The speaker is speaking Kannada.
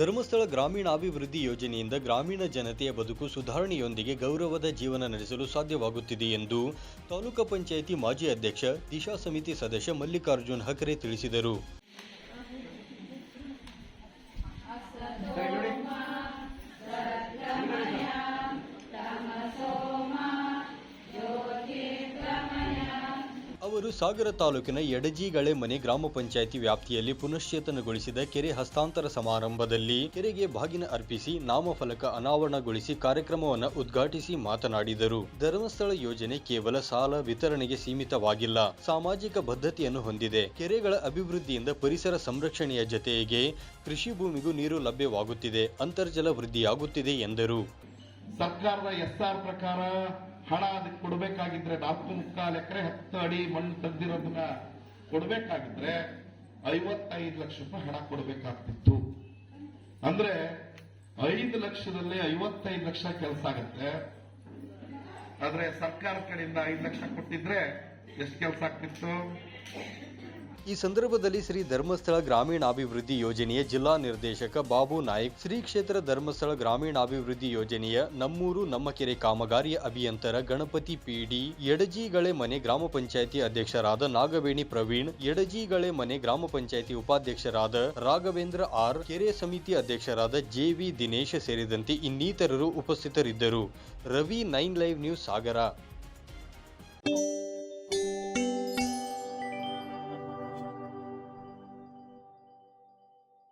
ಧರ್ಮಸ್ಥಳ ಗ್ರಾಮೀಣಾಭಿವೃದ್ಧಿ ಯೋಜನೆಯಿಂದ ಗ್ರಾಮೀಣ ಜನತೆಯ ಬದುಕು ಸುಧಾರಣೆಯೊಂದಿಗೆ ಗೌರವದ ಜೀವನ ನಡೆಸಲು ಸಾಧ್ಯವಾಗುತ್ತಿದೆ ಎಂದು ತಾಲೂಕು ಪಂಚಾಯಿತಿ ಮಾಜಿ ಅಧ್ಯಕ್ಷ, ದಿಶಾ ಸಮಿತಿ ಸದಸ್ಯ ಮಲ್ಲಿಕಾರ್ಜುನ್ ಹಕರೆ ತಿಳಿಸಿದರು. ಅವರು ಸಾಗರ ತಾಲೂಕಿನ ಎಡಜಿಗಳೆ ಮನೆ ಗ್ರಾಮ ಪಂಚಾಯಿತಿ ವ್ಯಾಪ್ತಿಯಲ್ಲಿ ಪುನಶ್ಚೇತನಗೊಳಿಸಿದ ಕೆರೆ ಹಸ್ತಾಂತರ ಸಮಾರಂಭದಲ್ಲಿ ಕೆರೆಗೆ ಬಾಗಿನ ಅರ್ಪಿಸಿ ನಾಮಫಲಕ ಅನಾವರಣಗೊಳಿಸಿ ಕಾರ್ಯಕ್ರಮವನ್ನು ಉದ್ಘಾಟಿಸಿ ಮಾತನಾಡಿದರು. ಧರ್ಮಸ್ಥಳ ಯೋಜನೆ ಕೇವಲ ಸಾಲ ವಿತರಣೆಗೆ ಸೀಮಿತವಾಗಿಲ್ಲ, ಸಾಮಾಜಿಕ ಬದ್ಧತೆಯನ್ನು ಹೊಂದಿದೆ. ಕೆರೆಗಳ ಅಭಿವೃದ್ಧಿಯಿಂದ ಪರಿಸರ ಸಂರಕ್ಷಣೆಯ ಜತೆಗೆ ಕೃಷಿ ಭೂಮಿಗೂ ನೀರು ಲಭ್ಯವಾಗುತ್ತಿದೆ, ಅಂತರ್ಜಲ ವೃದ್ಧಿಯಾಗುತ್ತಿದೆ ಎಂದರು. ಸರ್ಕಾರದ ಎಸ್ಆರ್ ಪ್ರಕಾರ ಹಣ ಅದಕ್ಕೆ ಕೊಡಬೇಕಾಗಿದ್ರೆ ನಾಲ್ಕು ಮುಕ್ಕಾಲು ಎಕರೆ ಹತ್ತು ಅಡಿ ಮಣ್ಣು ತೆಗೆದಿರೋದನ್ನ ಕೊಡಬೇಕಾಗಿದ್ರೆ ಐವತ್ತೈದು ಲಕ್ಷ ರೂಪಾಯಿ ಹಣ ಕೊಡಬೇಕಾಗ್ತಿತ್ತು. ಅಂದ್ರೆ ಐದು ಲಕ್ಷದಲ್ಲಿ ಐವತ್ತೈದು ಲಕ್ಷ ಕೆಲಸ ಆಗುತ್ತೆ. ಆದ್ರೆ ಸರ್ಕಾರ ಕಡೆಯಿಂದ ಐದು ಲಕ್ಷ ಕೊಟ್ಟಿದ್ರೆ ಎಷ್ಟು ಕೆಲಸ ಆಗ್ತಿತ್ತು? ಈ ಸಂದರ್ಭದಲ್ಲಿ ಶ್ರೀ ಧರ್ಮಸ್ಥಳ ಗ್ರಾಮೀಣಾಭಿವೃದ್ಧಿ ಯೋಜನೆಯ ಜಿಲ್ಲಾ ನಿರ್ದೇಶಕ ಬಾಬು ನಾಯ್ಕ್, ಶ್ರೀ ಕ್ಷೇತ್ರ ಧರ್ಮಸ್ಥಳ ಗ್ರಾಮೀಣಾಭಿವೃದ್ಧಿ ಯೋಜನೆಯ ನಮ್ಮೂರು ನಮ್ಮ ಕೆರೆ ಕಾಮಗಾರಿಯ ಅಭಿಯಂತರ ಗಣಪತಿ ಪಿಡಿ ಎಡಜಿಗಳೆ ಮನೆ ಗ್ರಾಮ ಪಂಚಾಯಿತಿ ಅಧ್ಯಕ್ಷರಾದ ನಾಗವೇಣಿ ಪ್ರವೀಣ್ ಎಡಜಿಗಳೆ ಮನೆ ಗ್ರಾಮ ಪಂಚಾಯಿತಿ ಉಪಾಧ್ಯಕ್ಷರಾದ ರಾಘವೇಂದ್ರ ಆರ್, ಕೆರೆ ಸಮಿತಿ ಅಧ್ಯಕ್ಷರಾದ ಜೆವಿ ದಿನೇಶ್ ಸೇರಿದಂತೆ ಇನ್ನಿತರರು ಉಪಸ್ಥಿತರಿದ್ದರು. Ravi nine live news Sagara.